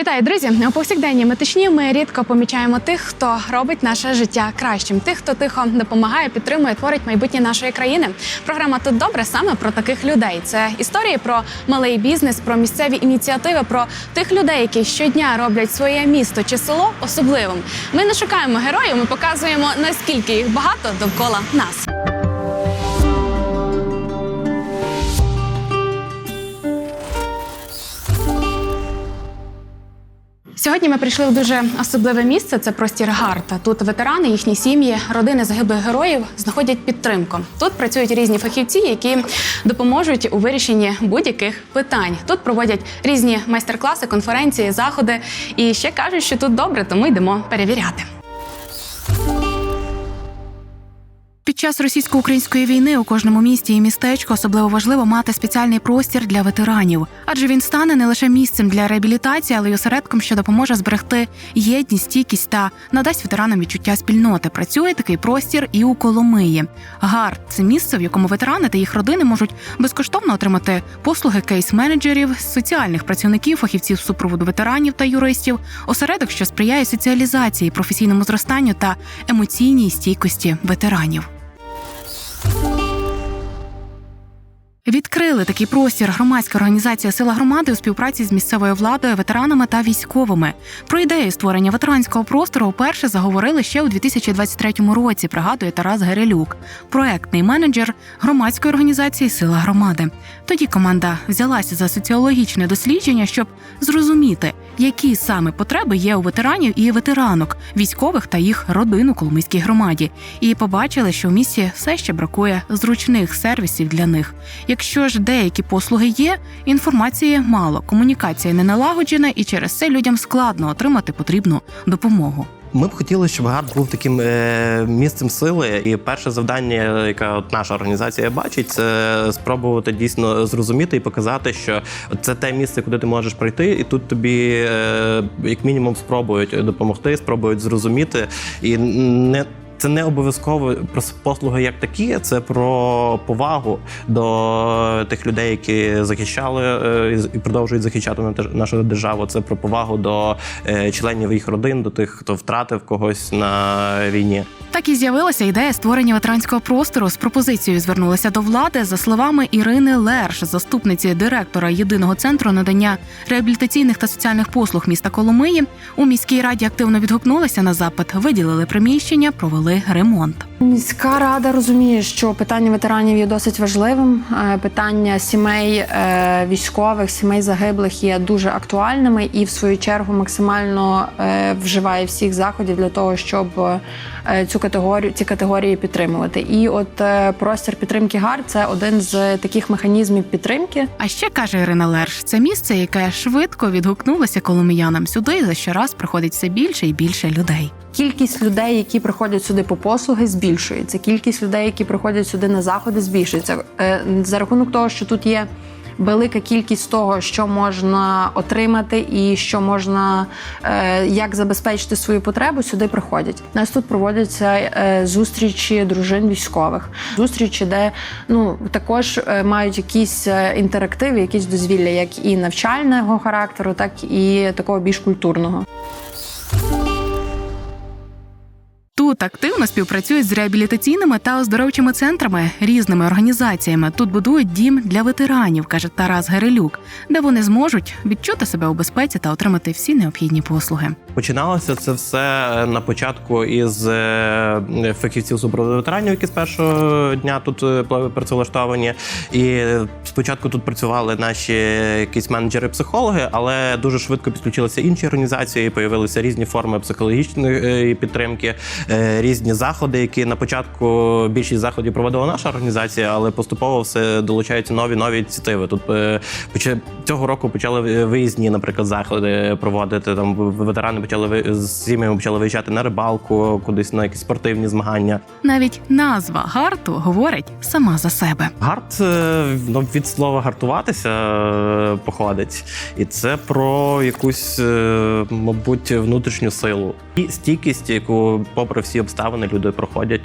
Вітаю, друзі! У повсякденній метичні ми рідко помічаємо тих, хто робить наше життя кращим, тих, хто тихо допомагає, підтримує, творить майбутнє нашої країни. Програма тут добре саме про таких людей. Це історії про малий бізнес, про місцеві ініціативи, про тих людей, які щодня роблять своє місто чи село особливим. Ми не шукаємо героїв, ми показуємо наскільки їх багато довкола нас. Сьогодні ми прийшли в дуже особливе місце. Це простір Гарта. Тут ветерани, їхні сім'ї, родини загиблих героїв знаходять підтримку. Тут працюють різні фахівці, які допоможуть у вирішенні будь-яких питань. Тут проводять різні майстер-класи, конференції, заходи. І ще кажуть, що тут добре, тому йдемо перевіряти. Час російсько-української війни у кожному місті і містечку особливо важливо мати спеціальний простір для ветеранів, адже він стане не лише місцем для реабілітації, але й осередком, що допоможе зберегти єдність, стійкість та надасть ветеранам відчуття спільноти. Працює такий простір і у Коломиї. Гард це місце, в якому ветерани та їх родини можуть безкоштовно отримати послуги кейс-менеджерів, соціальних працівників, фахівців супроводу ветеранів та юристів, осередок, що сприяє соціалізації, професійному зростанню та емоційній стійкості ветеранів. Відкрили такий простір громадська організація Сила громади у співпраці з місцевою владою, ветеранами та військовими. Про ідею створення ветеранського простору вперше заговорили ще у 2023 році. Пригадує Тарас Герелюк, проектний менеджер громадської організації Сила громади. Тоді команда взялася за соціологічне дослідження, щоб зрозуміти, які саме потреби є у ветеранів і ветеранок, військових та їх родин у Коломийській громаді, і побачили, що в місті все ще бракує зручних сервісів для них. Якщо ж деякі послуги є, інформації мало, комунікація не налагоджена, і через це людям складно отримати потрібну допомогу. Ми б хотіли, щоб гард був таким е, місцем сили. І перше завдання, яке от наша організація бачить, це спробувати дійсно зрозуміти і показати, що це те місце, куди ти можеш прийти, і тут тобі, е, як мінімум, спробують допомогти, спробують зрозуміти і не. Це не обов'язково про послуги як такі, це про повагу до тих людей, які захищали е, і продовжують захищати на- нашу державу. Це про повагу до е, членів їх родин, до тих, хто втратив когось на війні. Так і з'явилася ідея створення ветеранського простору. З пропозицією звернулися до влади за словами Ірини Лерш, заступниці директора єдиного центру надання реабілітаційних та соціальних послуг міста Коломиї. У міській раді активно відгукнулися на запит, виділили приміщення, провели ремонт. Міська рада розуміє, що питання ветеранів є досить важливим. Е, Питання сімей е, військових, сімей загиблих є дуже актуальними і, в свою чергу, максимально е, вживає всіх заходів для того, щоб цю категорію ці категорії підтримувати. І от простір підтримки ГАР це один з таких механізмів підтримки. А ще каже Ірина Лерш, це місце, яке швидко відгукнулося коломиянам сюди. За щораз приходить все більше і більше людей. Кількість людей, які приходять сюди по послуги, збільшується. Кількість людей, які приходять сюди на заходи, збільшується Е, за рахунок того, що тут є. Велика кількість того, що можна отримати, і що можна е, як забезпечити свою потребу, сюди приходять. У нас тут проводяться е, зустрічі дружин військових, зустрічі, де ну також мають якісь інтерактиви, якісь дозвілля, як і навчального характеру, так і такого більш культурного. Тут активно співпрацюють з реабілітаційними та оздоровчими центрами, різними організаціями. Тут будують дім для ветеранів, каже Тарас Герелюк, де вони зможуть відчути себе у безпеці та отримати всі необхідні послуги. Починалося це все на початку із е, фахівців супроводу ветеранів, які з першого дня тут е, працевлаштовані. І спочатку тут працювали наші якісь менеджери-психологи, але дуже швидко підключилися інші організації. Появилися різні форми психологічної е, підтримки, е, різні заходи, які на початку більшість заходів проводила наша організація, але поступово все долучаються нові нові ініціативи. Тут е, цього року почали виїзні, наприклад, заходи проводити. Там ветерани почали з сім'ями почали виїжджати на рибалку, кудись на якісь спортивні змагання. Навіть назва гарту говорить сама за себе. Гарт ну, від слова гартуватися е, походить, і це про якусь, е, мабуть, внутрішню силу і стійкість, яку, попри всі обставини, люди проходять.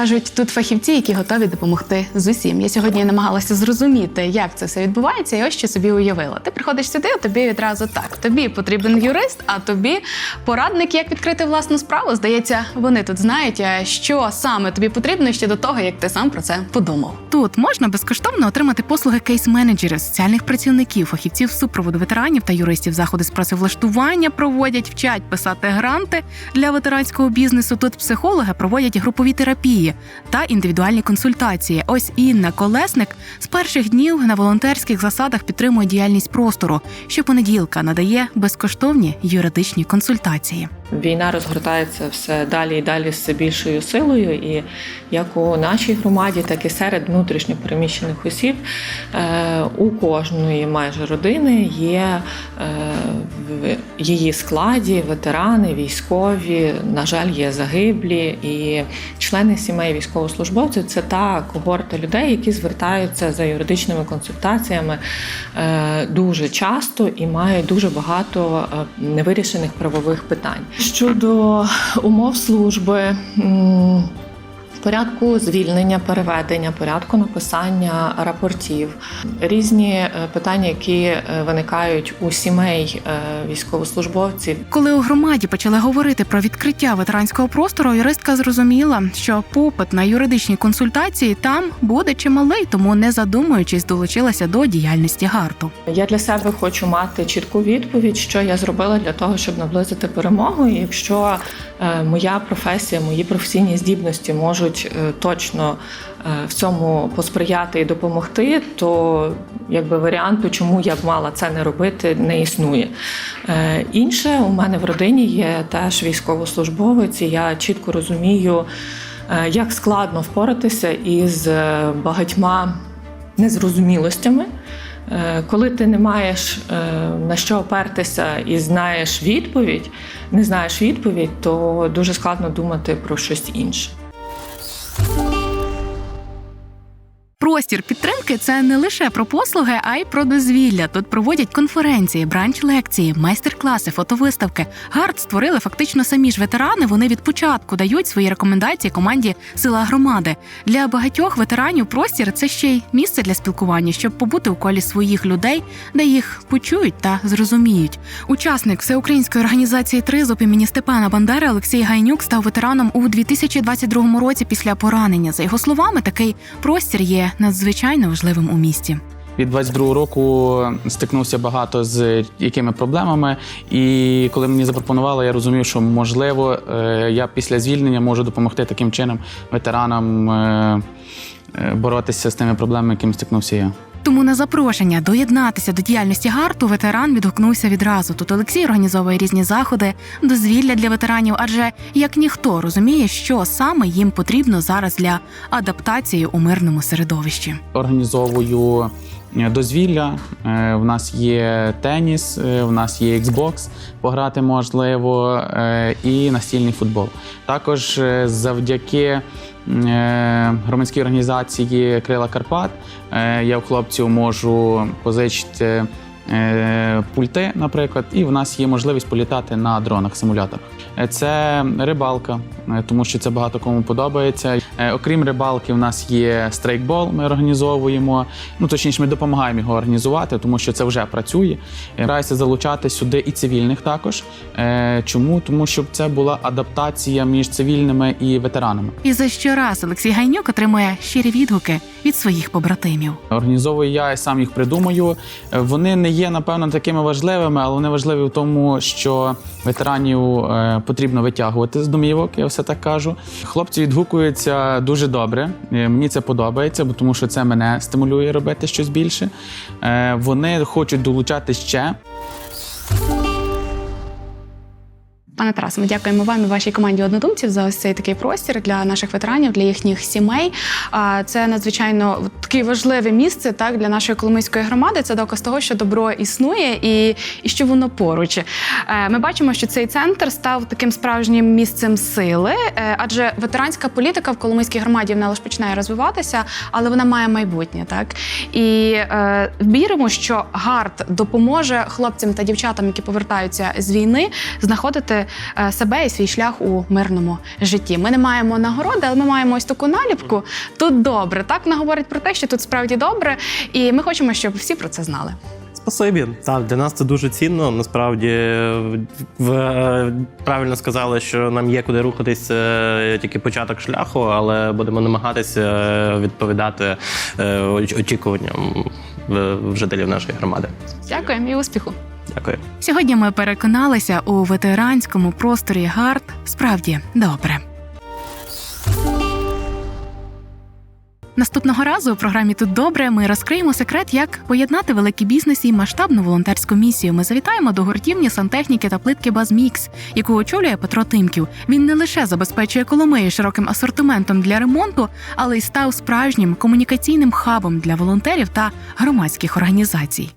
Кажуть, тут фахівці, які готові допомогти з усім. Я сьогодні намагалася зрозуміти, як це все відбувається, і ось що собі уявила. Ти приходиш сюди, а тобі відразу так. Тобі потрібен юрист, а тобі порадник, як відкрити власну справу. Здається, вони тут знають, що саме тобі потрібно ще до того, як ти сам про це подумав. Тут можна безкоштовно отримати послуги кейс-менеджерів, соціальних працівників, фахівців супроводу ветеранів та юристів. Заходи з працевлаштування проводять, вчать писати гранти для ветеранського бізнесу. Тут психологи проводять групові терапії та індивідуальні консультації. Ось Інна Колесник з перших днів на волонтерських засадах підтримує діяльність простору. Щопонеділка надає безкоштовні юридичні консультації. Війна розгортається все далі і далі з все більшою силою, і як у нашій громаді, так і серед внутрішньо переміщених осіб е, у кожної майже родини є е, в її складі ветерани, військові, на жаль, є загиблі, і члени сімей військовослужбовців це та когорта людей, які звертаються за юридичними консультаціями е, дуже часто і мають дуже багато е, невирішених правових питань. Щодо умов служби. Порядку звільнення, переведення, порядку написання рапортів, різні е, питання, які е, виникають у сімей е, військовослужбовців, Коли у громаді почали говорити про відкриття ветеранського простору, юристка зрозуміла, що попит на юридичні консультації там буде чималий, тому не задумуючись, долучилася до діяльності гарту. Я для себе хочу мати чітку відповідь, що я зробила для того, щоб наблизити перемогу. І якщо моя професія, мої професійні здібності можуть е, точно е, в цьому посприяти і допомогти, то якби варіанту, чому я б мала це не робити, не існує. Е, Інше у мене в родині є теж військовослужбовець, і я чітко розумію, як складно впоратися із багатьма незрозумілостями. Коли ти не маєш на що опертися і знаєш відповідь, не знаєш відповідь, то дуже складно думати про щось інше. Простір підтримки це не лише про послуги, а й про дозвілля. Тут проводять конференції, бранч-лекції, майстер-класи, фотовиставки. Гард створили фактично самі ж ветерани. Вони від початку дають свої рекомендації команді Сила громади. Для багатьох ветеранів простір це ще й місце для спілкування, щоб побути у колі своїх людей, де їх почують та зрозуміють. Учасник всеукраїнської організації Тризуб імені Степана Бандери Олексій Гайнюк став ветераном у 2022 році після поранення. За його словами, такий простір є надзвичайно важливим у місті. Від 22 року стикнувся багато з якими проблемами, і коли мені запропонували, я розумів, що можливо е, я після звільнення можу допомогти таким чином ветеранам е, е, боротися з тими проблемами, якими стикнувся я. Тому на запрошення доєднатися до діяльності гарту ветеран відгукнувся відразу. Тут Олексій організовує різні заходи, дозвілля для ветеранів, адже як ніхто розуміє, що саме їм потрібно зараз для адаптації у мирному середовищі. Організовую е, дозвілля. Е, В нас є теніс, е, в нас є Xbox, пограти можливо, і настільний футбол. Також завдяки громадській організації Крила Карпат е, я в хлопців можу позичити. Е, Пульти, наприклад, і в нас є можливість політати на дронах симуляторах. Е, Це рибалка, е, тому що це багато кому подобається. Окрім рибалки, в нас є стрейкбол. Ми організовуємо. Ну точніше, ми допомагаємо його організувати, тому що це вже працює. Стараюся залучати сюди і цивільних також. Чому? Тому щоб це була адаптація між цивільними і ветеранами. І за щораз Олексій Гайнюк отримує щирі відгуки від своїх побратимів. Організовую я і сам їх придумаю. Вони не є напевно такими важливими, але вони важливі в тому, що ветеранів е, потрібно витягувати з домівок. Я все так кажу. Хлопці відгукуються дуже добре. Мені це подобається, бо тому що це мене стимулює робити щось більше. Е, Вони хочуть долучати ще. Пане Тарасе, ми дякуємо вам і вашій команді однодумців за ось цей такий простір для наших ветеранів, для їхніх сімей. А, Це надзвичайно таке важливе місце так для нашої коломийської громади. Це доказ того, що добро існує і, і що воно поруч. Е, Ми бачимо, що цей центр став таким справжнім місцем сили, е, адже ветеранська політика в Коломийській громаді вона лише починає розвиватися, але вона має майбутнє. Так і е, віримо, що гард допоможе хлопцям та дівчатам, які повертаються з війни, знаходити себе і свій шлях у мирному житті. Ми не маємо нагороди, але ми маємо ось таку наліпку. Тут добре. Так вона говорить про те, що тут справді добре, і ми хочемо, щоб всі про це знали. Спасибі. Так, для нас це дуже цінно. Насправді в, е, правильно сказали, що нам є куди рухатись е, тільки початок шляху, але будемо намагатися е, відповідати е, очікуванням жителів нашої громади. Дякуємо і успіху. Дякую. Сьогодні ми переконалися у ветеранському просторі гард справді добре. Наступного разу у програмі Тут добре ми розкриємо секрет, як поєднати великий бізнес і масштабну волонтерську місію. Ми завітаємо до гуртівні сантехніки та плитки Базмікс, яку очолює Петро Тимків. Він не лише забезпечує Коломиї широким асортиментом для ремонту, але й став справжнім комунікаційним хабом для волонтерів та громадських організацій.